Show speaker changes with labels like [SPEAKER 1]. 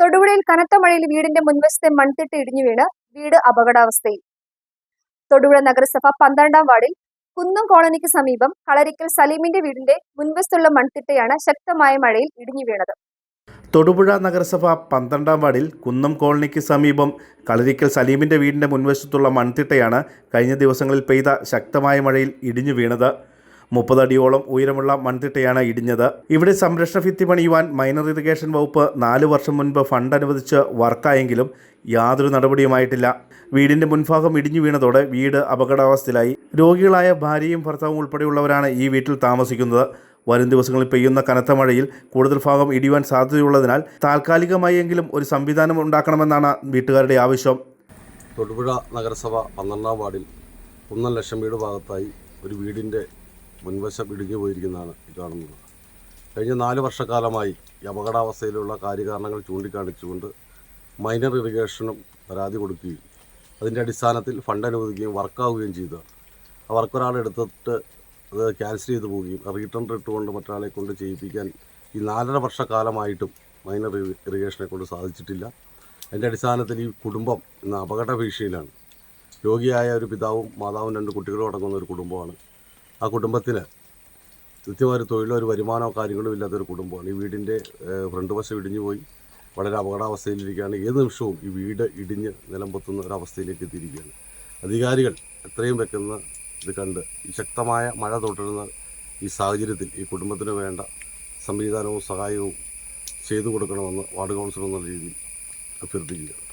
[SPEAKER 1] തൊടുപുഴയിൽ കനത്ത മഴയിൽ വീടിന്റെ മുൻവശത്തെ മൺതിട്ട് ഇടിഞ്ഞു വീണ് വീട് അപകടാവസ്ഥയിൽ. തൊടുപുഴ നഗരസഭ പന്ത്രണ്ടാം വാർഡിൽ കുന്നം കോളനിക്ക് സമീപം കളരിക്കൽ സലീമിന്റെ വീടിന്റെ മുൻവശത്തുള്ള മൺതിട്ടയാണ് ശക്തമായ മഴയിൽ ഇടിഞ്ഞു വീണത്.
[SPEAKER 2] തൊടുപുഴ നഗരസഭ പന്ത്രണ്ടാം വാർഡിൽ കുന്നം കോളനിക്ക് സമീപം കളരിക്കൽ സലീമിന്റെ വീടിന്റെ മുൻവശത്തുള്ള മൺതിട്ടയാണ് കഴിഞ്ഞ ദിവസങ്ങളിൽ പെയ്ത ശക്തമായ മഴയിൽ ഇടിഞ്ഞു വീണത്. മുപ്പതടിയോളം ഉയരമുള്ള മൺതിട്ടയാണ് ഇടിഞ്ഞത്. ഇവിടെ സംരക്ഷണ ഭിത്തി പണിയുവാൻ മൈനർ ഇറിഗേഷൻ വകുപ്പ് നാല് വർഷം മുൻപ് ഫണ്ട് അനുവദിച്ച് വർക്കായെങ്കിലും യാതൊരു നടപടിയുമായിട്ടില്ല. വീടിന്റെ മുൻഭാഗം ഇടിഞ്ഞു വീണതോടെ വീട് അപകടാവസ്ഥയിലായി. രോഗികളായ ഭാര്യയും ഭർത്താവും ഉൾപ്പെടെയുള്ളവരാണ് ഈ വീട്ടിൽ താമസിക്കുന്നത്. വരും ദിവസങ്ങളിൽ പെയ്യുന്ന കനത്ത മഴയിൽ കൂടുതൽ ഭാഗം ഇടിയുവാൻ സാധ്യതയുള്ളതിനാൽ താൽക്കാലികമായെങ്കിലും ഒരു സംവിധാനം ഉണ്ടാക്കണമെന്നാണ് വീട്ടുകാരുടെ ആവശ്യം.
[SPEAKER 3] തൊടുപുഴ നഗരസഭ പന്ത്രണ്ടാം വാർഡിൽ ഒന്നര ലക്ഷം വീട് ഭാഗത്തായി ഒരു വീടിന്റെ മുൻവശം ഇടിഞ്ഞു പോയിരിക്കുന്നതാണ് ഈ കാണുന്നത്. കഴിഞ്ഞ നാല് വർഷക്കാലമായി ഈ അപകടാവസ്ഥയിലുള്ള കാര്യകാരണങ്ങൾ ചൂണ്ടിക്കാണിച്ചുകൊണ്ട് മൈനർ ഇറിഗേഷനും പരാതി കൊടുക്കുകയും അതിന്റെ അടിസ്ഥാനത്തിൽ ഫണ്ട് അനുവദിക്കുകയും വർക്കാവുകയും ചെയ്തു. ആ വർക്ക് ഒരാൾ എടുത്തിട്ട് അത് ക്യാൻസൽ ചെയ്തു പോവുകയും റീട്ടേൺ ഇട്ടുകൊണ്ട് മറ്റൊരാളെ കൊണ്ട് ചെയ്യിപ്പിക്കാൻ ഈ നാലര വർഷക്കാലമായിട്ടും മൈനർ ഇറിഗേഷനെ കൊണ്ട് സാധിച്ചിട്ടില്ല. അതിന്റെ അടിസ്ഥാനത്തിൽ ഈ കുടുംബം ഇന്ന് അപകട ഭീഷണിയിലാണ്. രോഗിയായ ഒരു പിതാവും മാതാവും രണ്ട് കുട്ടികളും അടങ്ങുന്ന ഒരു കുടുംബമാണ്. ആ കുടുംബത്തിന് കൃത്യമായ തൊഴിലോ ഒരു വരുമാനമോ കാര്യങ്ങളോ ഇല്ലാത്തൊരു കുടുംബമാണ്. ഈ വീടിന്റെ ഫ്രണ്ട് വശം ഇടിഞ്ഞു പോയി. വളരെ അപകടാവസ്ഥയിലിരിക്കുകയാണ് ഏത് നിമിഷവും ഈ വീട് ഇടിഞ്ഞ് നിലമ്പത്തുന്ന പൊത്തുന്ന ഒരവസ്ഥയിലേക്ക് എത്തിയിരിക്കുകയാണ്. അധികാരികൾ എത്രയും വെക്കുന്ന ഇത് കണ്ട് ഈ ശക്തമായ മഴ തുടരുന്ന ഈ സാഹചര്യത്തിൽ ഈ കുടുംബത്തിന് വേണ്ട സംവിധാനവും സഹായവും ചെയ്തു കൊടുക്കണമെന്ന് വാർഡ് കൗൺസിലർ എന്നുള്ള രീതിയിൽ അഭ്യർത്ഥിക്കുക